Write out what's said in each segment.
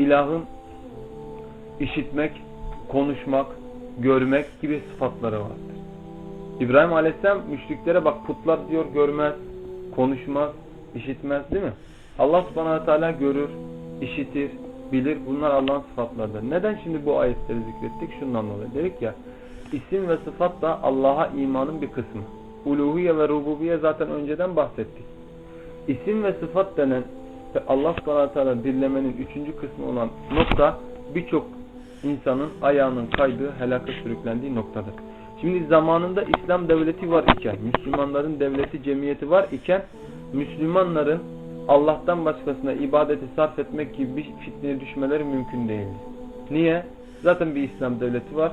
ilahın işitmek, konuşmak, görmek gibi sıfatları vardır. İbrahim Aleyhisselam müşriklere bak putlar diyor görmez, konuşmaz, işitmez değil mi? Allah subhanahu teala görür, işitir, bilir. Bunlar Allah'ın sıfatlarıdır. Neden şimdi bu ayetleri zikrettik? Şundan dolayı. Dedik ya isim ve sıfat da Allah'a imanın bir kısmı. Uluhiye ve rububiye zaten önceden bahsettik. İsim ve sıfat denen ve Allah subhanahu teala birlemenin üçüncü kısmı olan nokta birçok insanın ayağının kaydığı, helaka sürüklendiği noktadır. Şimdi zamanında İslam devleti var iken, Müslümanların devleti, cemiyeti var iken, Müslümanların Allah'tan başkasına ibadeti sarf etmek gibi bir fitneye düşmeleri mümkün değildi. Niye? Zaten bir İslam devleti var.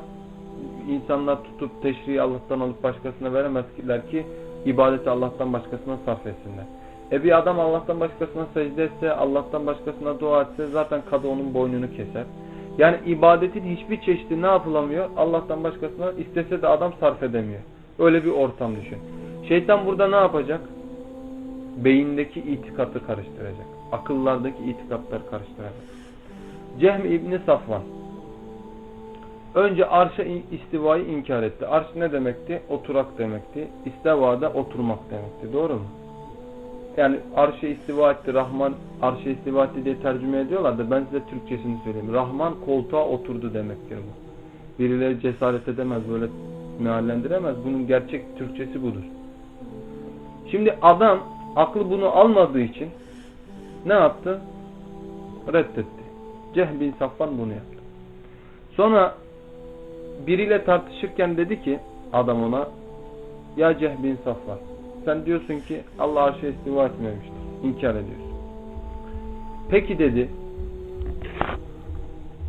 İnsanlar tutup teşriği Allah'tan alıp başkasına veremezler ki ibadeti Allah'tan başkasına sarf etsinler. E bir adam Allah'tan başkasına secde etse, Allah'tan başkasına dua etse zaten kadı onun boynunu keser. Yani ibadetin hiçbir çeşidi ne yapılamıyor? Allah'tan başkasına istese de adam sarf edemiyor. Öyle bir ortam düşün. Şeytan burada ne yapacak? Beyindeki itikatı karıştıracak. Akıllardaki itikatları karıştıracak. Cehm İbni Safvan önce arşa istivayı inkar etti. Arş ne demekti? Oturak demekti. İstivada oturmak demekti. Doğru mu? Yani arşa istiva etti, Rahman arşa istiva etti diye tercüme ediyorlar da ben size Türkçesini söyleyeyim. Rahman koltuğa oturdu demektir bu. Birileri cesaret edemez, böyle meallendiremez. Bunun gerçek Türkçesi budur. Şimdi adam aklı bunu almadığı için ne yaptı? Reddetti. Cehm bin Safvan bunu yaptı. Sonra biriyle tartışırken dedi ki adam ona ya Cehm bin Safvan sen diyorsun ki Allah arşa istiva etmemiştir. İnkar ediyorsun. Peki dedi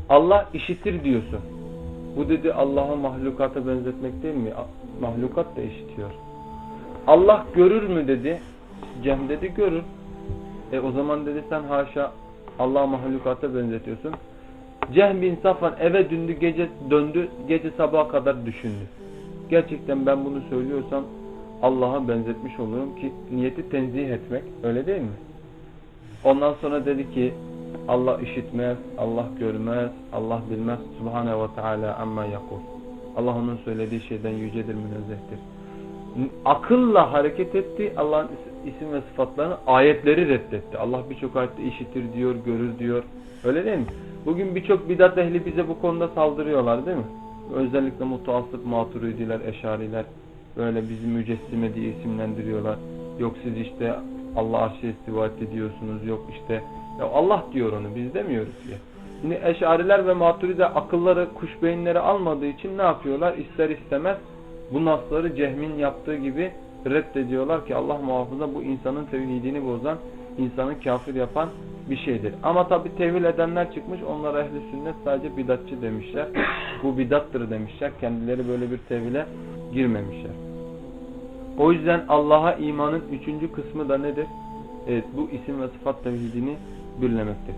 Allah işitir diyorsun. Bu dedi Allah'a mahlukata benzetmek değil mi? Mahlukat da işitiyor. Allah görür mü dedi. Cem dedi görür. E o zaman dedi sen haşa Allah mahlukata benzetiyorsun. Cehm bin Safan eve döndü gece döndü gece sabaha kadar düşündü. Gerçekten ben bunu söylüyorsam Allah'a benzetmiş olurum ki niyeti tenzih etmek öyle değil mi? Ondan sonra dedi ki Allah işitmez, Allah görmez, Allah bilmez. Subhane ve Teala amma yakul. Allah onun söylediği şeyden yücedir, münezzehtir. Akılla hareket etti. Allah'ın isim ve sıfatlarını ayetleri reddetti. Allah birçok ayette işitir diyor, görür diyor. Öyle değil mi? Bugün birçok bidat ehli bize bu konuda saldırıyorlar değil mi? Özellikle mutuasıp maturidiler, eşariler böyle bizi mücessime diye isimlendiriyorlar. Yok siz işte Allah arşı istiva etti diyorsunuz. Yok işte ya Allah diyor onu biz demiyoruz diye. Şimdi eşariler ve maturide akılları kuş beyinleri almadığı için ne yapıyorlar? İster istemez bu nasları cehmin yaptığı gibi reddediyorlar ki Allah muhafaza bu insanın tevhidini bozan, insanı kafir yapan bir şeydir. Ama tabi tevil edenler çıkmış onlara ehli sünnet sadece bidatçı demişler. bu bidattır demişler. Kendileri böyle bir tevile girmemişler. O yüzden Allah'a imanın üçüncü kısmı da nedir? Evet bu isim ve sıfat tevhidini birlemektir.